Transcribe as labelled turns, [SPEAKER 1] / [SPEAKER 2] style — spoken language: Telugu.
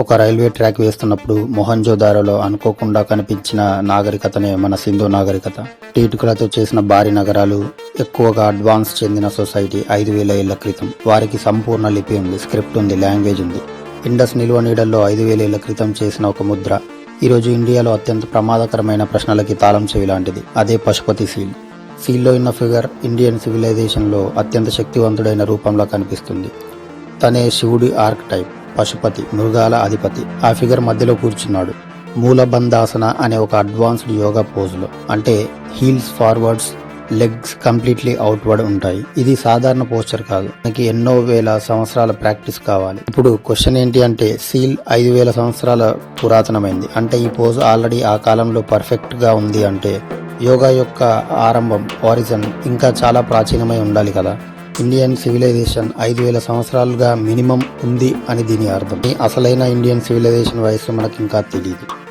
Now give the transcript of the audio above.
[SPEAKER 1] ఒక రైల్వే ట్రాక్ వేస్తున్నప్పుడు మొహంజోదారోలో అనుకోకుండా కనిపించిన నాగరికతనే మన సింధు నాగరికత. టీటుకలతో చేసిన భారీ నగరాలు ఎక్కువగా అడ్వాన్స్ చెందిన సొసైటీ ఐదు వేల ఏళ్ళ క్రితం. వారికి సంపూర్ణ లిపి ఉంది స్క్రిప్ట్ ఉంది లాంగ్వేజ్ ఉంది. ఇండస్ నిల్వ నీడల్లో ఐదు వేల ఏళ్ళ క్రితం చేసిన ఒక ముద్ర. ఈరోజు ఇండియాలో అత్యంత ప్రమాదకరమైన ప్రశ్నలకి తాళం చెవి లాంటిది. అదే పశుపతి సీల్. సీల్లో ఉన్న ఫిగర్ ఇండియన్ సివిలైజేషన్లో అత్యంత శక్తివంతుడైన రూపంలో కనిపిస్తుంది. తనే శివుడి ఆర్క్ టైప్. పశుపతి మృగాల అధిపతి. ఆ ఫిగర్ మధ్యలో కూర్చున్నాడు. మూలబంధాసన అనే ఒక అడ్వాన్స్డ్ యోగా పోజ్లో. అంటే heels forwards legs completely outward ఉంటాయి. ఇది సాధారణ పోస్చర్ కాదు. మనకి ఎన్నో వేల సంవత్సరాల ప్రాక్టీస్ కావాలి. ఇప్పుడు క్వశ్చన్ ఏంటి అంటే సీల్ ఐదు వేల సంవత్సరాల పురాతనమైంది. అంటే ఈ పోజ్ ఆల్రెడీ ఆ కాలంలో పర్ఫెక్ట్గా ఉంది అంటే యోగా యొక్క ఆరంభం ఆరిజన్ ఇంకా చాలా ప్రాచీనమై ఉండాలి కదా. ఇండియన్ సివిలైజేషన్ ఐదు వేల సంవత్సరాలుగా మినిమం ఉంది అని దీని అర్థం. అసలైన ఇండియన్ సివిలైజేషన్ వయసు మనకి ఇంకా తెలియదు